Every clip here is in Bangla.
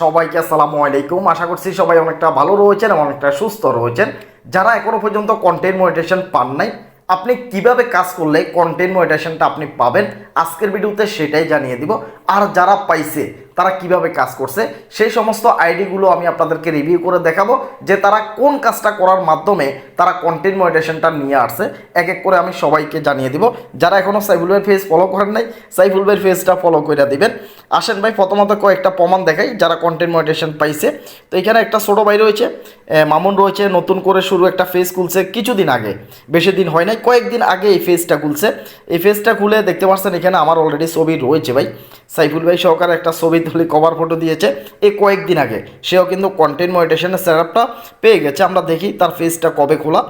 সবাইকে আসসালামু আলাইকুম। আশা করছি সবাই অনেকটা ভালো রয়েছেন এবং অনেকটা সুস্থ রয়েছেন। যারা এখনও পর্যন্ত কন্টেন্ট মনিটেশন পান নাই, আপনি কীভাবে কাজ করলে কন্টেন্ট মনিটেশনটা আপনি পাবেন? আজকের ভিডিওতে সেটাই জানিয়ে দিব। আর যারা পাইছে, তারা কীভাবে কাজ করছে? সেই সমস্ত আইডিগুলো আমি আপনাদেরকে রিভিউ করে দেখাবো যে তারা কোন কাজটা করার মাধ্যমে তারা কন্টেন্ট মনিটেশনটা নিয়ে আসছে। এক এক করে আমি সবাইকে জানিয়ে দিব। যারা এখনও সাইফুল ভাইয়ের ফেজ ফলো করেন নাই, সাইফুল ভাইয়ের ফেজটা ফলো করে দিবেন। আসেন ভাই, প্রথমত কয়েকটা প্রমাণ দেখাই, যারা কন্টেন্ট মনিটেশন পাইছে। তো এখানে একটা ছোটো ভাই রয়েছে মামুন রয়েছে, নতুন করে শুরু একটা ফেজ খুলছে কিছুদিন আগে, বেশি দিন হয় নাই, কয়েকদিন আগে এই ফেজটা খুলছে। এই ফেজটা খুলে দেখতে পাচ্ছেন, এখানে আমার অলরেডি ছবি রয়েছে ভাই। সাইফুল ভাই সহকারে একটা ছবি তুলে কভার ফটো দিয়েছে, এই কয়েকদিন আগে। সেও কিন্তু কন্টেন্ট মনিটেশনের সেটআপটা পেয়ে গেছে, আমরা দেখি তার ফেজটা কবে খোলা।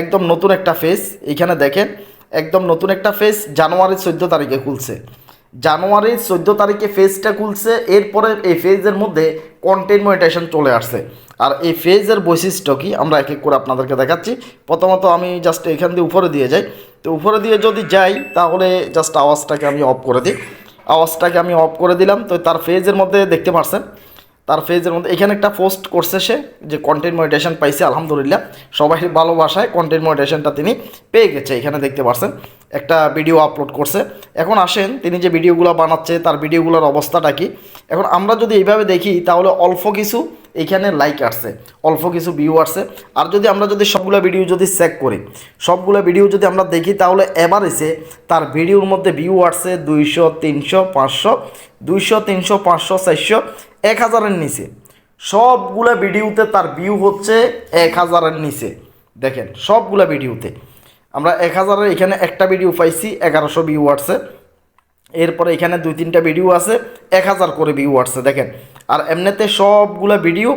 একদম নতুন একটা ফেজ এখানে দেখেন, একদম নতুন একটা ফেজ জানুয়ারির চোদ্দ তারিখে খুলছে। জানুয়ারির চোদ্দ তারিখে ফেজটা খুলছে, এরপরে এই ফেজের মধ্যে কন্টেন্ট মনিটেশন চলে আসছে। আর এই ফেজের বৈশিষ্ট্য কি? আমরা এক এক করে আপনাদেরকে দেখাচ্ছি। প্রথমত আমি জাস্ট এখান দিয়ে উপরে দিয়ে যাই। তো উপরে দিয়ে যদি যাই, তাহলে জাস্ট আওয়াজটাকে আমি অফ করে দিই। আওয়াজটাকে আমি অফ করে দিলাম। তো তার ফেজের মধ্যে দেখতে পারছেন? তার ফেজের মধ্যে এখানে একটা পোস্ট করছে সে, যে কন্টেন্ট মনিটেশন পাইছে, আলহামদুলিল্লাহ। সবাই ভালোবাসায় কন্টেন্ট মনিটেশনটা তিনি পেয়ে গেছে, এখানে দেখতে পারছেন। একটা ভিডিও আপলোড করছে। এখন আসেন, তিনি যে ভিডিওগুলো বানাচ্ছে, তার ভিডিওগুলোর অবস্থাটা কি? এখন আমরা যদি এইভাবে দেখি, তাহলে অল্প কিছু এখানে লাইক আসছে, অল্প কিছু ভিউ আসছে। আর যদি আমরা যদি সবগুলো ভিডিও যদি চেক করি, সবগুলো ভিডিও যদি আমরা দেখি, তাহলে এভারেজে তার ভিডিওর মধ্যে ভিউ আসছে দুইশো, তিনশো, পাঁচশো, দুইশো, তিনশো, পাঁচশো, চারশো, এক হাজারের নিচে। সবগুলো ভিডিওতে তার ভিউ হচ্ছে এক হাজারের নিচে। দেখেন, সবগুলো ভিডিওতে আমরা এক হাজারের এখানে একটা ভিডিও পাইছি, এগারোশো ভিউ আসছে। এরপরে এখানে দুই তিনটা ভিডিও আছে, এক হাজার করে ভিউ আসছে। দেখেন আর এমনিতে সবগুলো ভিডিও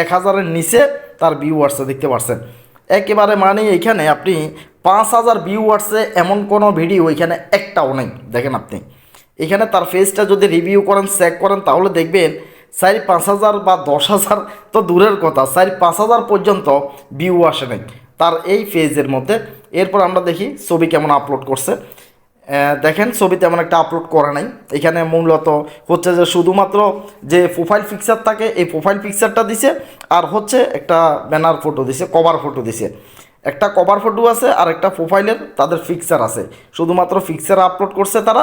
এক হাজারের নিচে তার ভিউ আসছে দেখতে পাচ্ছেন একেবারে মানে এখানে আপনি পাঁচ হাজার ভিউ আসছে এমন কোনো ভিডিও এখানে একটাও নেই, দেখেন আপনি। এখানে তার ফেসটা যদি রিভিউ করেন চেক করেন, তাহলে দেখবেন চার পাঁচ হাজার বা দশ হাজার তো দূরের কথা, চার পাঁচ হাজার পর্যন্ত ভিউ আসে নাই তার এই ফেজের মধ্যে। এরপর আমরা দেখি ছবি কেমন আপলোড করছে। দেখেন, ছবি তেমন একটা আপলোড করা নাই। এখানে মূলত হচ্ছে যে শুধুমাত্র যে প্রোফাইল পিকচার থাকে, এই প্রোফাইল পিকচারটা দিছে, আর হচ্ছে একটা ব্যানার ফটো দিছে কভার ফটো দিছে। একটা কভার ফটো আছে, আর একটা প্রোফাইলের তাদের পিকচার আছে। শুধুমাত্র পিকচার আপলোড করছে তারা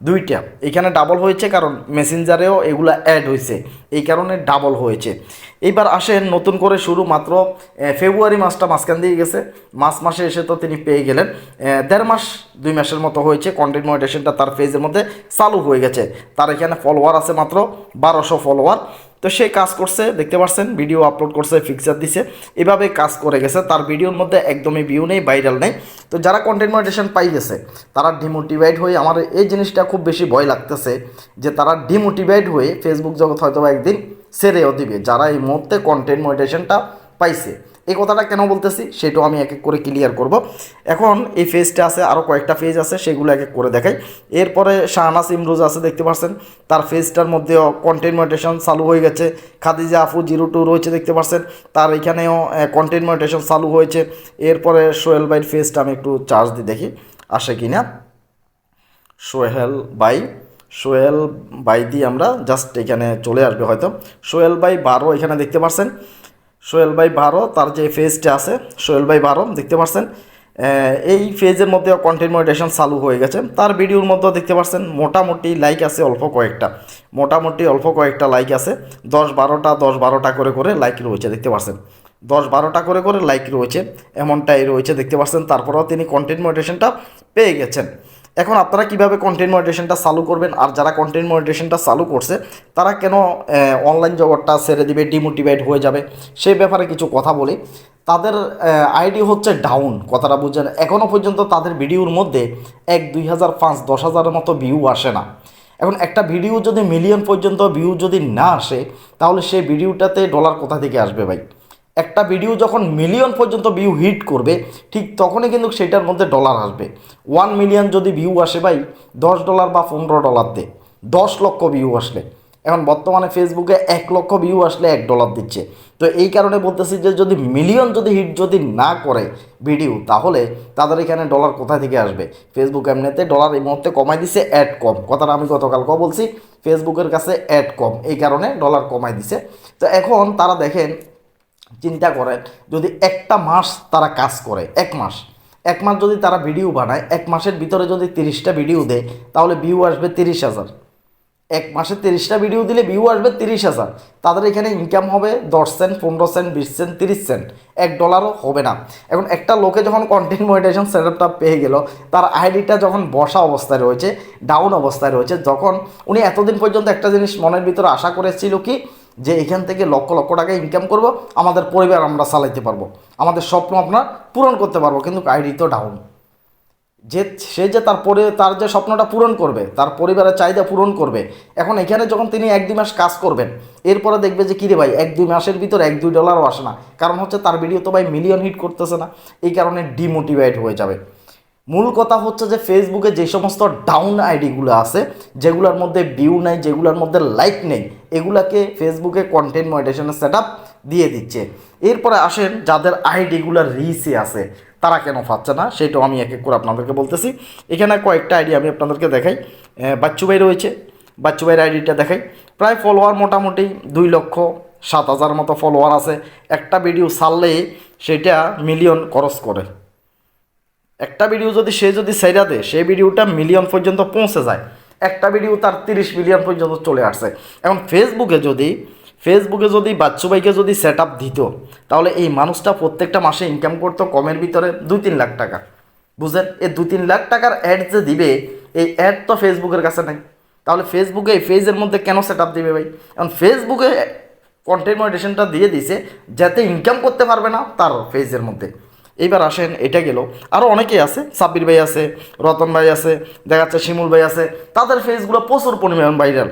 দুইটা। এখানে ডাবল হয়েছে কারণ মেসেঞ্জারেও এগুলো অ্যাড হয়েছে। এই কারণে ডাবল হয়েছে। এইবার আসেন, নতুন করে শুরু মাত্র ফেব্রুয়ারি মাসটা মাঝখান দিয়ে গেছে। মাস মাসে এসে তো তিনি পেয়ে গেলেন। দেড় মাস, দুই মাসের মতো হয়েছে। কন্টেন্ট মনিটেশনটা তার ফেজের মধ্যে চালু হয়ে গেছে। তার এখানে ফলোয়ার আছে মাত্র বারোশো ফলোয়ার তো সে কাজ করছে, দেখতে পাচ্ছেন ভিডিও আপলোড করছে ফিক্সার দিছে। এভাবে কাজ করে গেছে, তার ভিডিওর মধ্যে একদমই ভিউ নেই ভাইরাল নেই। তো যারা কন্টেন্ট মনিটেশন পাই গেছে, তারা ডিমোটিভেট হয়ে আমার এই জিনিসটা খুব বেশি ভয় লাগতেছে, যে তারা ডিমোটিভেট হয়ে ফেসবুক জগৎ হয়তো একদিন সেরেও দিবে, যারা এই মুহূর্তে কন্টেন্ট মনিটেশনটা পাইছে। এই কথাটা কেন বলতেছি সেটাও আমি এক এক করে ক্লিয়ার করব। এখন এই ফেজটা আছে আরও কয়েকটা ফেজ আছে, সেগুলো এক এক করে দেখাই। এরপরে শাহনাস ইমরুজ আছে, দেখতে পাচ্ছেন তার ফেজটার মধ্যেও কন্টেন্ট মনিটেশন চালু হয়ে গেছে। খাদিজা আফু জিরো টু রয়েছে, দেখতে পাচ্ছেন তার এখানেও কন্টেন্ট মনিটেশন চালু হয়েছে। এরপরে সোহেল ভাইয়ের ফেজটা আমি একটু চার্জ দিয়ে দেখি, আসে কি না সোহেল বাই সোহেল বাই দিয়ে আমরা জাস্ট এখানে চলে আসবে হয়তো। সোহেল বাই বারো এখানে দেখতে পাচ্ছেন সোহেল বাই বারো, তার যে ফেজটা আছে, সোহেল বাই বারো, দেখতে পাচ্ছেন এই ফেজের মধ্যে কন্টেন্ট চালু হয়ে গেছে। তার ভিডিওর মধ্যেও দেখতে পাচ্ছেন মোটামুটি লাইক আছে অল্প কয়েকটা। মোটামুটি অল্প কয়েকটা লাইক আছে। দশ বারোটা দশ বারোটা করে করে লাইক রয়েছে, দেখতে পাচ্ছেন দশ বারোটা করে করে লাইক রয়েছে, এমনটাই রয়েছে, দেখতে পাচ্ছেন তারপরেও তিনি কন্টেন্ট পেয়ে গেছেন। এখন আপনারা কীভাবে কন্টেন্ট মনিটেশনটা চালু করবেন? আর যারা কন্টেন্ট মনিটেশনটা চালু করছে, তারা কেন অনলাইন জগৎটা ছেড়ে দিবে ডিমোটিভেট হয়ে যাবে? সেই ব্যাপারে কিছু কথা বলি। তাদের আইডি হচ্ছে ডাউন কথাটা বুঝছেন? এখনও পর্যন্ত তাদের ভিডিওর মধ্যে এক, দুই হাজার, পাঁচ, দশ হাজারের মতো ভিউ আসে না। এখন একটা ভিডিও যদি মিলিয়ন পর্যন্ত ভিউ যদি না আসে, তাহলে সেই ভিডিওটাতে ডলার কোথা থেকে আসবে ভাই? একটা ভিডিও যখন মিলিয়ন পর্যন্ত ভিউ হিট করবে, ঠিক তখনই কিন্তু সেটার মধ্যে ডলার আসবে। ওয়ান মিলিয়ন যদি ভিউ আসে ভাই, দশ ডলার বা পনেরো ডলার দে। দশ লক্ষ ভিউ আসলে। এখন বর্তমানে ফেসবুকে এক লক্ষ ভিউ আসলে এক ডলার দিচ্ছে। তো এই কারণে বলতেছি যে যদি মিলিয়ন যদি হিট যদি না করে ভিডিও তাহলে তাদের এখানে ডলার কোথা থেকে আসবে? ফেসবুক এমনিতে ডলার এই মুহূর্তে কমাই দিছে অ্যাড কম। কথাটা আমি গতকালকেও বলছি ফেসবুকের কাছে অ্যাড কম। এই কারণে ডলার কমাই দিছে। তো এখন তারা দেখেন চিন্তা করেন, যদি একটা মাস তারা কাজ করে, এক মাস এক মাস যদি তারা ভিডিও বানায়, এক মাসের ভিতরে যদি তিরিশটা ভিডিও দেয়, তাহলে ভিউ আসবে তিরিশ হাজার। এক মাসে তিরিশটা ভিডিও দিলে ভিউ আসবে তিরিশ হাজার। তাদের এখানে ইনকাম হবে দশ সেন্ট পনেরো সেন্ট বিশ সেন্ট তিরিশ সেন্ট এক ডলারও হবে না। এখন একটা লোকে যখন কন্টেন্ট মনিটাইজেশন সেটআপটা পেয়ে গেল, তার আইডিটা যখন বসা অবস্থায় রয়েছে ডাউন অবস্থায় রয়েছে, যখন উনি এতদিন পর্যন্ত একটা জিনিস মনের ভিতরে আশা করেছিল কি যে এখান থেকে লক্ষ লক্ষ টাকা ইনকাম করব, আমাদের পরিবার আমরা চালাইতে পারব। আমাদের স্বপ্ন আপনার পূরণ করতে পারব, কিন্তু আইডি তো ডাউন যে, সে যে তার পরে, তার যে স্বপ্নটা পূরণ করবে, তার পরিবারের চাহিদা পূরণ করবে, এখন এখানে যখন তিনি এক দুই মাস কাজ করবেন, এরপরে দেখবে যে কিরে ভাই, এক দুই মাসের ভিতর এক দুই ডলারও আসে না। কারণ হচ্ছে তার ভিডিও তো ভাই মিলিয়ন হিট করতেছে না, এই কারণে ডিমোটিভেট হয়ে যাবে। মূল কথা হচ্ছে যে ফেসবুকে যে সমস্ত ডাউন আইডিগুলো আছে, যেগুলোর মধ্যে ভিউ নেই, যেগুলোর মধ্যে লাইক নেই, এগুলাকে ফেসবুকে কন্টেন্ট মনিটাইজেশনের সেট দিয়ে দিচ্ছে। এরপরে আসেন যাদের আইডিগুলো রিসে আছে, তারা কেন পাচ্ছে না? সেটাও আমি এক এক করে আপনাদেরকে বলতেছি। এখানে কয়েকটা আইডি আমি আপনাদেরকে দেখাই। বাচ্চু ভাই রয়েছে। বাচ্চু ভাইয়ের আইডিটা দেখাই। প্রায় ফলোয়ার মোটামুটি দুই লক্ষ সাত হাজার মতো ফলোয়ার আছে। একটা ভিডিও ছাড়লেই সেটা মিলিয়ন খরচ করে। একটা ভিডিও যদি সে যদি সেরা দেয়, সেই ভিডিওটা মিলিয়ন পর্যন্ত পৌঁছে যায়। একটা ভিডিও তার তিরিশ মিলিয়ন পর্যন্ত চলে আসছে। এখন ফেসবুকে যদি ফেসবুকে যদি বাচ্চু ভাইকে যদি সেট আপ দিত, তাহলে এই মানুষটা প্রত্যেকটা মাসে ইনকাম করতো কমের ভিতরে দুই তিন লাখ টাকা। বুঝলেন? এই দু তিন লাখ টাকার অ্যাড যে দিবে, এই অ্যাড তো ফেসবুকের কাছে নাই। তাহলে ফেসবুকে এই ফেজের মধ্যে কেন সেট আপ দিবে ভাই? এখন ফেসবুকে কন্টেন্ট মনিটেশনটা দিয়ে দিছে, যাতে ইনকাম করতে পারবে না তার ফেজের মধ্যে। এইবার আসেন, এটা গেল। আরও অনেকেই আছে, সাব্বির ভাই আছে, রতন ভাই আছে, দেখা যাচ্ছে শিমুল ভাই আছে, তাদের ফেজগুলো প্রচুর পরিমাণ ভাইরাল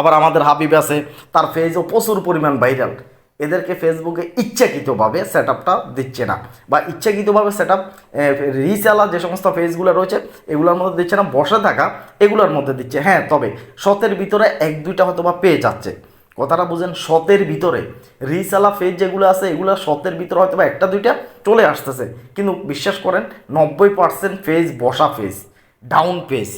আবার আমাদের হাবিব আছে, তার ফেজও প্রচুর পরিমাণ ভাইরাল এদেরকে ফেসবুকে ইচ্ছাকৃতভাবে সেট আপটা দিচ্ছে না। বা ইচ্ছাকৃতভাবে সেট আপ রিচালা যে সমস্ত ফেজগুলো রয়েছে, এগুলোর মধ্যে দিচ্ছে না, বসে থাকা, এগুলোর মধ্যে দিচ্ছে। হ্যাঁ তবে শতের ভিতরে এক দুইটা হয়তো বা পেয়ে যাচ্ছে। কথাটা বুঝেন শতের ভিতরে। রিসালা ফেজ যেগুলো আছে, এগুলো শতের ভিতরে হয়তো বা একটা, দুইটা চলে আসতেছে। কিন্তু বিশ্বাস করেন, নব্বই পার্সেন্ট ফেজ বসা ফেজ ডাউন ফেজ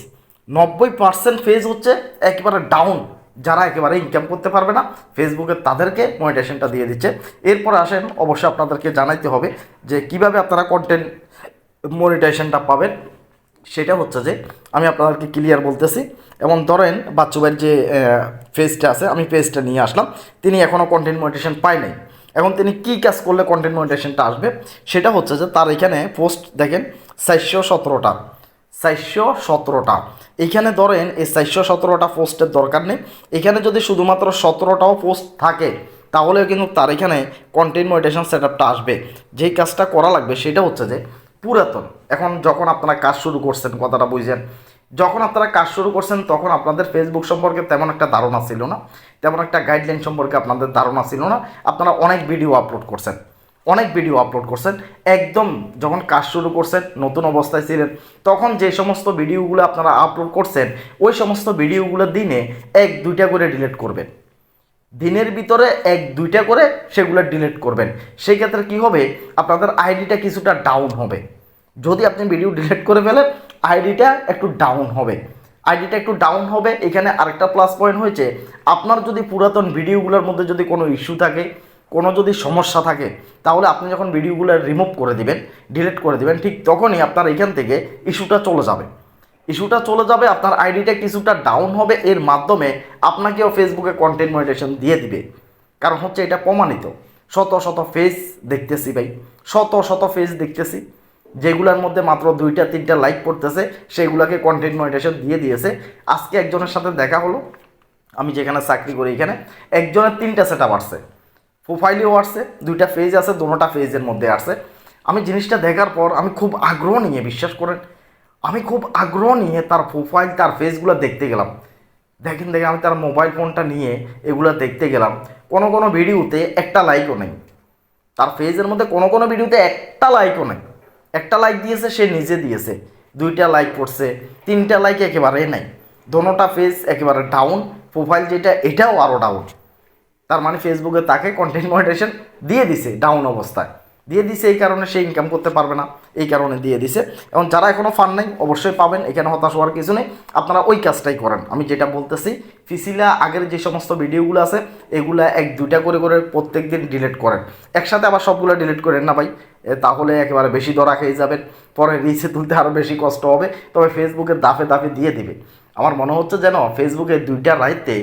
নব্বই পার্সেন্ট ফেজ হচ্ছে একেবারে ডাউন যারা একেবারে ইনকাম করতে পারবে না ফেসবুকে তাদেরকে মনিটেশনটা দিয়ে দিচ্ছে। এরপর আসেন, অবশ্যই আপনাদেরকে জানাইতে হবে যে কীভাবে আপনারা কন্টেন্ট মনিটাইজেশনটা পাবেন। সেটা হচ্ছে যে আমি আপনাদেরকে ক্লিয়ার বলতেছি। এবং ধরেন বাচ্চুবাইয়ের যে ফেজটা আছে, আমি পেজটা নিয়ে আসলাম। তিনি এখনও কন্টেন্ট মনিটেশন পায় নাই। এখন তিনি কী কাজ করলে কন্টেন্ট মনিটেশনটা আসবে? সেটা হচ্ছে যে তার এখানে পোস্ট দেখেন, চারশো সতেরোটা। চারশো সতেরোটা। এইখানে ধরেন এই চারশো সতেরোটা পোস্টের দরকার নেই। এখানে যদি শুধুমাত্র সতেরোটাও পোস্ট থাকে, তাহলেও কিন্তু তার এখানে কন্টেন্ট মনিটেশন সেট আসবে। যেই কাজটা করা লাগবে, সেটা হচ্ছে যে পুরাতন। এখন যখন আপনারা কাজ শুরু করছেন, কথাটা বুঝছেন যখন আপনারা কাজ শুরু করছেন, তখন আপনাদের ফেসবুক সম্পর্কে তেমন একটা ধারণা ছিল না। তেমন একটা গাইডলাইন সম্পর্কে আপনাদের ধারণা ছিল না। আপনারা অনেক ভিডিও আপলোড করছেন। অনেক ভিডিও আপলোড করছেন। একদম যখন কাজ শুরু করছেন, নতুন অবস্থায় ছিলেন, তখন যে সমস্ত ভিডিওগুলো আপনারা আপলোড করছেন, ওই সমস্ত ভিডিওগুলো দিনে এক দুইটা করে ডিলিট করবেন। দিনের ভিতরে এক, দুইটা করে সেগুলো ডিলিট করবেন। সেই ক্ষেত্রে কী হবে? আপনাদের আইডিটা কিছুটা ডাউন হবে। যদি আপনি ভিডিও ডিলিট করে ফেলেন আইডিটা একটু ডাউন হবে। আইডিটা একটু ডাউন হবে, এখানে আরেকটা প্লাস পয়েন্ট হয়েছে। আপনার যদি পুরাতন ভিডিওগুলোর মধ্যে যদি কোনো ইস্যু থাকে, কোনো যদি সমস্যা থাকে, তাহলে আপনি যখন ভিডিওগুলো রিমুভ করে দিবেন ডিলিট করে দিবেন, ঠিক তখনই আপনার এখান থেকে ইস্যুটা চলে যাবে। ইস্যুটা চলে যাবে, আপনার আইডিটা কিছুটা ডাউন হবে, এর মাধ্যমে আপনাকেও ফেসবুকে কন্টেন্ট মনিটেশন দিয়ে দিবে। কারণ হচ্ছে এটা প্রমাণিত। শত শত ফেস দেখতেছি ভাই, শত শত ফেস দেখতেছি, যেগুলোর মধ্যে মাত্র দুইটা, তিনটা লাইক করতেছে, সেগুলোকে কন্টেন্ট মনিটেশন দিয়ে দিয়েছে। আজকে একজনের সাথে দেখা হলো, আমি যেখানে চাকরি করি এখানে, একজনের তিনটা সেট আপ আসছে প্রোফাইলেও আসছে, দুইটা ফেজ আছে দুটোটা ফেজের মধ্যে আসছে। আমি জিনিসটা দেখার পর আমি খুব আগ্রহ নিয়ে বিশ্বাস করেন আমি খুব আগ্রহ নিয়ে তার প্রোফাইল তার ফেসগুলো দেখতে গেলাম। দেখেন দেখে আমি তার মোবাইল ফোনটা নিয়ে এগুলো দেখতে গেলাম। কোনো কোনো ভিডিওতে একটা লাইকও নেই। তার ফেজের মধ্যে কোনো কোনো ভিডিওতে একটা লাইকও নেই। একটা লাইক দিয়েছে, সে নিজে দিয়েছে। দুইটা লাইক করছে, তিনটা লাইক একেবারে নাই। দোনোটা ফেজ একেবারে ডাউন প্রোফাইল যেটা, এটাও আরও ডাউন তার মানে ফেসবুকে তাকে কন্টেন্ট মনিটাইজেশন দিয়ে দিছে ডাউন অবস্থায়। দিয়ে দিছে, এই কারণে সে ইনকাম করতে পারবে না, এই কারণে দিয়ে দিছে। এবং যারা এখনও ফান্ড নেই, অবশ্যই পাবেন, এখানে হতাশ হওয়ার কিছু নেই। আপনারা ওই কাজটাই করেন। আমি যেটা বলতেছি ফিসিলা আগের যে সমস্ত ভিডিওগুলো আছে, এগুলা এক দুইটা করে করে প্রত্যেক দিন ডিলিট করেন। একসাথে আবার সবগুলো ডিলিট করেন না ভাই তাহলে একেবারে বেশি দরা খেয়ে যাবেন। পরে রিচে তুলতে আরও বেশি কষ্ট হবে, তবে ফেসবুকে দাফে দাফে দিয়ে দিবে। আমার মনে হচ্ছে যেন ফেসবুকে দুইটা রাইতে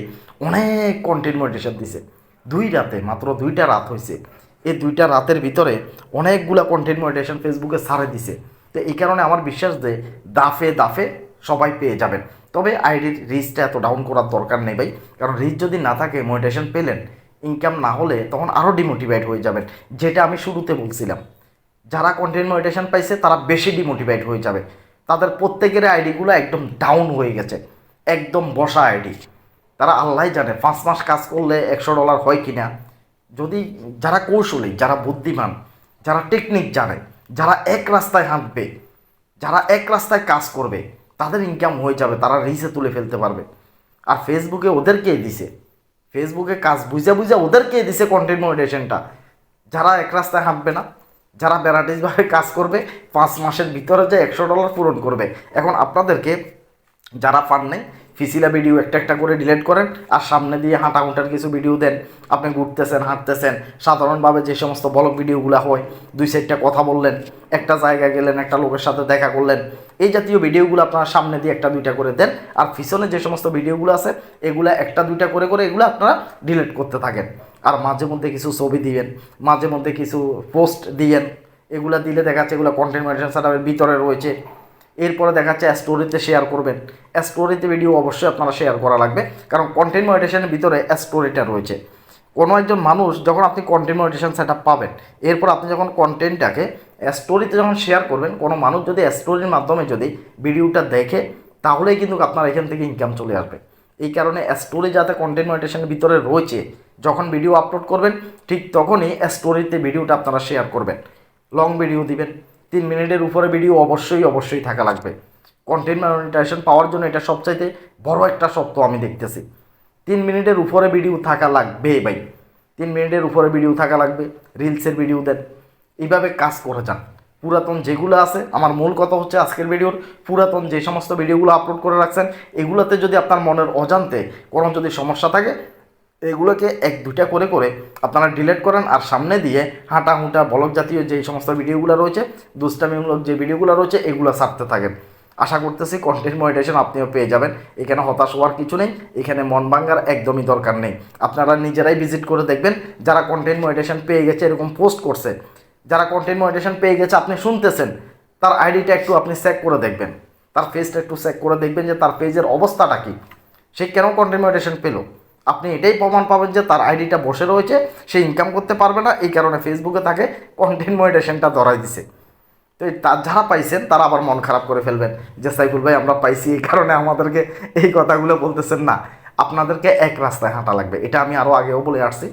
অনেক কন্টেন্ট মনিটেশন দিছে। দুই রাতে, মাত্র দুইটা রাত হয়েছে এই দুইটা রাতের ভিতরে অনেকগুলা কন্টেন্ট মনিটেশন ফেসবুকে সারে দিছে। তো এই কারণে আমার বিশ্বাস যে দাফে দাফে সবাই পেয়ে যাবেন। তবে আইডির রিচটা এত ডাউন করার দরকার নেই ভাই। কারণ রিচ যদি না থাকে মনিটেশন পেলেন ইনকাম না হলে তখন আরও ডিমোটিভেট হয়ে যাবেন, যেটা আমি শুরুতে বলছিলাম। যারা কন্টেন্ট মনিটেশন পাইছে, তারা বেশি ডিমোটিভেট হয়ে যাবে। তাদের প্রত্যেকের আইডিগুলো একদম ডাউন হয়ে গেছে। একদম বসা আইডি তারা আল্লাহ জানে, পাঁচ মাস কাজ করলে একশো ডলার হয় কিনা। যদি যারা কৌশলী, যারা বুদ্ধিমান, যারা টেকনিক জানে, যারা এক রাস্তায় হাঁটবে, যারা এক রাস্তায় কাজ করবে, তাদের ইনকাম হয়ে যাবে, তারা রিসে তুলে ফেলতে পারবে। আর ফেসবুকে ওদেরকে দিছে। ফেসবুকে কাজ বুঝে বুঝে ওদেরকে দিছে কন্টেন্ট মনিটেশনটা যারা এক রাস্তায় হাঁটবে না, যারা ব্যারাটিসভাবে কাজ করবে, পাঁচ মাসের ভিতরে যে একশো ডলার পূরণ করবে। এখন আপনাদেরকে যারা পান নেই ফিসিলা ভিডিও একটা একটা করে ডিলেট করেন আর সামনে দিয়ে হাঁটা হুঁটার কিছু ভিডিও দেন। আপনি ঘুরতেছেন, হাঁটতেছেন, সাধারণভাবে যে সমস্ত ব্লগ ভিডিওগুলো হয়, দুই সাইডটা কথা বললেন, একটা জায়গায় গেলেন, একটা লোকের সাথে দেখা করলেন, এই জাতীয় ভিডিওগুলো আপনারা সামনে দিয়ে একটা দুইটা করে দেন আর পিছনে যে সমস্ত ভিডিওগুলো আছে, এগুলো একটা দুইটা করে করে এগুলো আপনারা ডিলিট করতে থাকেন। আর মাঝে মধ্যে কিছু ছবি দিবেন, মাঝে মধ্যে কিছু পোস্ট দিয়েন, এগুলো দিলে দেখা যাচ্ছে এগুলো কন্টেন্ট মেডিটেশন সেটআপের ভিতরে রয়েছে। এরপরে দেখা যাচ্ছে স্টোরিতে শেয়ার করবেন। স্টোরিতে ভিডিও অবশ্যই আপনারা শেয়ার করা লাগবে, কারণ কন্টেন্ট মনিটেশনের ভিতরে স্টোরিটা রয়েছে। কোনো একজন মানুষ যখন আপনি কন্টেন্ট মনিটেশন সেট পাবেন, এরপর আপনি যখন কন্টেন্টটাকে স্টোরিতে যখন শেয়ার করবেন, কোনো মানুষ যদি স্টোরির মাধ্যমে যদি ভিডিওটা দেখে, তাহলেই কিন্তু আপনার এখান থেকে ইনকাম চলে আসবে। এই কারণে স্টোরি যাতে কন্টেন্ট মনিটেশনের ভিতরে রয়েছে, যখন ভিডিও আপলোড করবেন, ঠিক তখনই স্টোরিতে ভিডিওটা আপনারা শেয়ার করবেন। লং ভিডিও দিবেন। তিন মিনিটের উপরে ভিডিও অবশ্যই অবশ্যই থাকা লাগবে। কন্টেন্ট মনিটাইজেশন পাওয়ার জন্য এটা সবচাইতে বড় একটা শব্দ আমি দেখতেছি। তিন মিনিটের উপরে ভিডিও থাকা লাগবে ভাই। তিন মিনিটের উপরে ভিডিও থাকা লাগবে রিলসের ভিডিও দেন। এইভাবে কাজ করে যান। পুরাতন যেগুলো আছে, আমার মূল কথা হচ্ছে আজকের ভিডিওর পুরাতন যে সমস্ত ভিডিওগুলো আপলোড করে রাখছেন, এগুলোতে যদি আপনার মনের অজান্তে কোনো যদি সমস্যা থাকে এগুলোকে এক দুটা করে করে আপনারা ডিলিট করেন আর সামনে দিয়ে হাঁটা হুঁটা বলক জাতীয় যে সমস্ত ভিডিওগুলো রয়েছে, দুষ্টামিমূলক যে ভিডিওগুলো রয়েছে, এগুলো ছাড়তে থাকেন। আশা করতেছি কন্টেন্ট মনিটেশন আপনিও পেয়ে যাবেন। এখানে হতাশ হওয়ার কিছু নেই, এখানে মন ভাঙ্গার একদমই দরকার নেই। আপনারা নিজেরাই ভিজিট করে দেখবেন, যারা কন্টেন্ট মনিটেশন পেয়ে গেছে, এরকম পোস্ট করছে, যারা কন্টেন্ট মনিটেশন পেয়ে গেছে, আপনি শুনতেছেন, তার আইডিটা একটু আপনি চেক করে দেখবেন। তার ফেসটা একটু চেক করে দেখবেন যে তার পেজের অবস্থাটা কী। সে কেন কন্টেন্ট মনিটেশন পেল? আপনি এটাই প্রমাণ পাবেন যে তার আইডিটা বসে রয়েছে, সে ইনকাম করতে পারবে না, এই কারণে ফেসবুকে তাকে কন্টেন্ট মনিটেশনটা ধরাই দিছে। তো এই তা যারা পাইছেন, তারা আবার মন খারাপ করে ফেলবেন যে, সাইফুল ভাই, আমরা পাইছি, এই কারণে আমাদেরকে এই কথাগুলো বলতেছেন না। আপনাদেরকে এক রাস্তায় হাঁটা লাগবে, এটা আমি আরও আগেও বলে আসছি।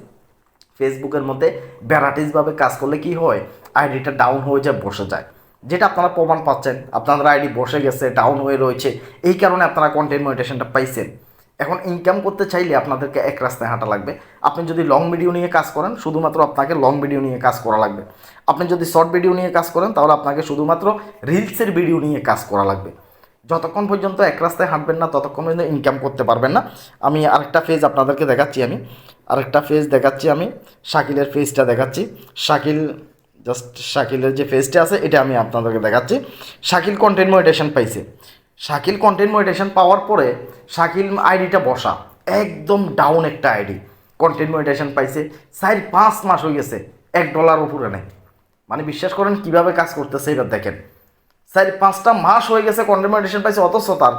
ফেসবুকের মধ্যে ভ্যারাইটিসভাবে কাজ করলে কি হয়? আইডিটা ডাউন হয়ে যায়, বসে যায়। যেটা আপনারা প্রমাণ পাচ্ছেন, আপনাদের আইডি বসে গেছে ডাউন হয়ে রয়েছে, এই কারণে আপনারা কন্টেন্ট মনিটেশনটা পাইছেন। এখন ইনকাম করতে চাইলে আপনাদেরকে এক রাস্তায় হাঁটা লাগবে। আপনি যদি লং ভিডিও নিয়ে কাজ করেন, শুধুমাত্র আপনাকে লং ভিডিও নিয়ে কাজ করা লাগবে। আপনি যদি শর্ট ভিডিও নিয়ে কাজ করেন, তাহলে আপনাকে শুধুমাত্র রিলসের ভিডিও নিয়ে কাজ করা লাগবে। যতক্ষণ পর্যন্ত এক রাস্তায় হাঁটবেন না, ততক্ষণ পর্যন্ত ইনকাম করতে পারবেন না। আমি আরেকটা ফেজ আপনাদেরকে দেখাচ্ছি আমি। আরেকটা ফেজ দেখাচ্ছি আমি। শাকিলের ফেজটা দেখাচ্ছি। শাকিল জাস্ট শাকিলের যে ফেজটা আছে, এটা আমি আপনাদেরকে দেখাচ্ছি। শাকিল কন্টেন্ট মনিটেশন পাইছে। শাকিল কন্টেন্ট মনিটেশন পাওয়ার পরে শাকিল আইডিটা বসা। একদম ডাউন একটা আইডি কন্টেন্ট মনিটেশন পাইছে, চার পাঁচ মাস হয়ে গেছে, এক ডলার উপরে নেয় মানে বিশ্বাস করেন কীভাবে কাজ করতেছে এবার দেখেন। চার পাঁচটা মাস হয়ে গেছে কন্টেন্ট মনিটেশন পাইছে, অথচ তার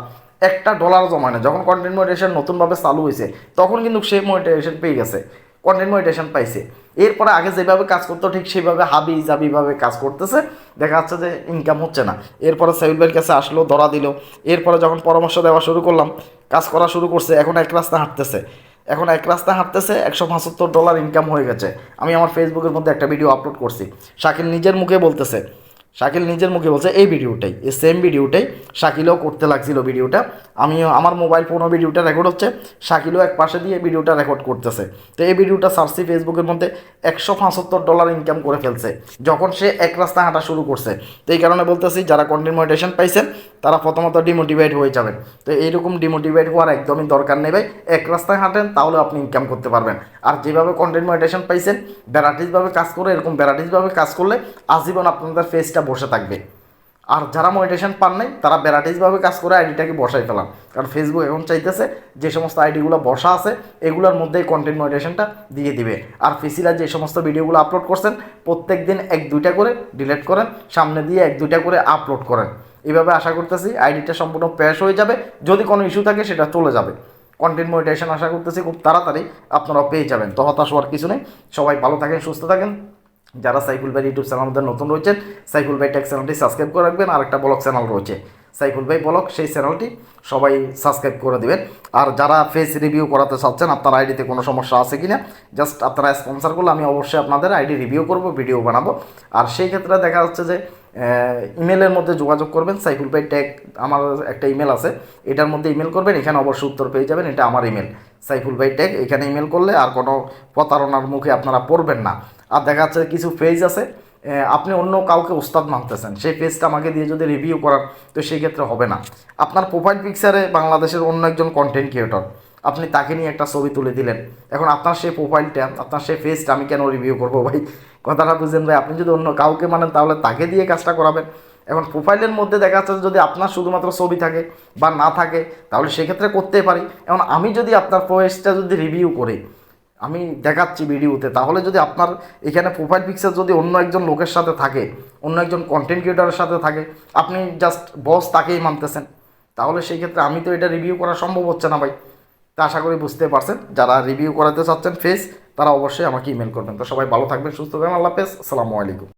একটা ডলার জমা নেই। যখন কন্টেন্ট মনিটেশন নতুনভাবে চালু হয়েছে, তখন কিন্তু সে মনিটেশন পেয়ে গেছে। কন্টেন্ট মনিটেশন পাইছে। এরপরে আগে যেভাবে কাজ করতো, ঠিক সেইভাবে হাবি জাবিভাবে কাজ করতেছে। দেখা যাচ্ছে যে ইনকাম হচ্ছে না। এরপরে ভাইয়ের কাছে আসলো, ধরা দিল। এরপরে যখন পরামর্শ দেওয়া শুরু করলাম, কাজ করা শুরু করছে, এখন এক রাস্তা হাঁটতেছে। এখন এক রাস্তা হাঁটতেছে, একশো পঁচাত্তর ডলার ইনকাম হয়ে গেছে। আমি আমার ফেসবুকের মধ্যে একটা ভিডিও আপলোড করছি। শাকিল নিজের মুখে বলতেছে শাকিল নিজের মুখে বলছে, এই ভিডিওটাই, এই সেম ভিডিওটাই শাকিলও করতে লাগছিল ভিডিওটা। আমিও, আমার মোবাইল ফোনও ভিডিওটা রেকর্ড হচ্ছে, শাকিলও এক পাশে দিয়ে ভিডিওটা রেকর্ড করতেছে। তো এই ভিডিওটা সার্চি ফেসবুকের মধ্যে একশো পঁচাত্তর ডলার ইনকাম করে ফেলছে, যখন সে এক রাস্তা হাঁটা শুরু করছে। তো এই কারণে বলতেছি, যারা কন্টেন্ট মনিটেশন পাইছেন, তারা প্রথমত ডিমোটিভেট হয়ে যাবেন। তো এইরকম ডিমোটিভেট হওয়ার একদমই দরকার নেই ভাই। এক রাস্তায় হাঁটেন, তাহলে আপনি ইনকাম করতে পারবেন। আর যেভাবে কন্টেন্ট মনিটেশন পাইছেন ভ্যারাইটিসভাবে কাজ করে, এরকম ভ্যারাইটিসভাবে কাজ করলে আজীবন আপনাদের ফেসটা বসে থাকবে। আর যারা মনিটেশন পান নাই, তারা ভ্যারাইটিসভাবে কাজ করে আইডিটাকে বসাই ফেলাম কারণ ফেসবুক এখন চাইতেছে যে সমস্ত আইডিগুলো বসা আছে, এগুলোর মধ্যেই কন্টেন্ট মনিটেশনটা দিয়ে দিবে। আর ফেসিলা যে সমস্ত ভিডিওগুলো আপলোড করছেন, প্রত্যেক দিন এক দুইটা করে ডিলিট করেন, সামনে দিয়ে এক দুইটা করে আপলোড করেন। এভাবে আশা করতেছি আইডিটা সম্পূর্ণ প্যাশ হয়ে যাবে। যদি কোনো ইস্যু থাকে, সেটা চলে যাবে। কন্টেন্ট মনিটেশন আশা করতেছি খুব তাড়াতাড়ি আপনারা পেয়ে যাবেন। তো হতাশ হওয়ার কিছু নেই। সবাই ভালো থাকেন, সুস্থ থাকেন। যারা সাইফুল ভাই ইউটিউব চ্যানেল আমাদের নতুন রয়েছেন, সাইফুল ভাই টেক চ্যানেলটি সাবস্ক্রাইব করে রাখবেন, আর একটা ব্লগ চ্যানেল রয়েছে। সাইফুল ভাই ব্লগ, সেই চ্যানেলটি সবাই সাবস্ক্রাইব করে দেবেন। আর যারা ফেস রিভিউ করাতে চাচ্ছেন, আপনার আইডিতে কোনো সমস্যা আছে কি না জাস্ট আপনারা স্পন্সার করলে আমি অবশ্যই আপনাদের আইডি রিভিউ করব ভিডিও বানাবো। আর সেই ক্ষেত্রে দেখা যাচ্ছে যে ইমেলের মধ্যে যোগাযোগ করবেন, সাইফুল ভাই ট্যাগ আমার একটা ইমেল আছে, এটার মধ্যে ইমেল করবেন, এখানে অবশ্যই উত্তর পেয়ে যাবেন, এটা আমার ইমেল সাইফুল ভাই ট্যাগ এখানে ইমেল করলে আর কোনো প্রতারণার মুখে আপনারা পড়বেন না। আর দেখা যাচ্ছে কিছু পেজ আছে আপনি অন্য কাউকে ওস্তাদ মানতেছেন। সেই পেজটা আমাকে দিয়ে যদি রিভিউ করান, তো সেই ক্ষেত্রে হবে না। আপনার প্রোফাইল পিকচারে বাংলাদেশের অন্য একজন কন্টেন্ট ক্রিয়েটর আপনি তাকে নিয়ে একটা ছবি তুলে দিলেন। এখন আপনার সেই প্রোফাইলটা আপনার সেই ফেসটা আমি কেন রিভিউ করব ভাই? কথাটা বুঝলেন ভাই, আপনি যদি অন্য কাউকে মানেন, তাহলে তাকে দিয়ে কাজটা করাবেন। এখন প্রোফাইলের মধ্যে দেখা যাচ্ছে যদি আপনার শুধুমাত্র ছবি থাকে বা না থাকে, তাহলে সেক্ষেত্রে করতে পারি। এখন আমি যদি আপনার ফেসটা যদি রিভিউ করি আমি দেখাচ্ছি ভিডিওতে, তাহলে যদি আপনার এখানে প্রোফাইল পিকচার যদি অন্য একজন লোকের সাথে থাকে, অন্য একজন কন্টেন্ট ক্রিয়েটারের সাথে থাকে, আপনি জাস্ট বস তাকেই মানতেছেন। তাহলে সেই ক্ষেত্রে আমি তো এটা রিভিউ করা সম্ভব হচ্ছে না ভাই। তা আশা করি বুঝতে পারছেন। যারা রিভিউ করাতে চাচ্ছেন ফেস তারা অবশ্যই আমাকে ইমেল করবেন। তো সবাই ভালো থাকবেন, সুস্থ থাকবেন। আল্লাহ হাফেজ। আসসালামু আলাইকুম।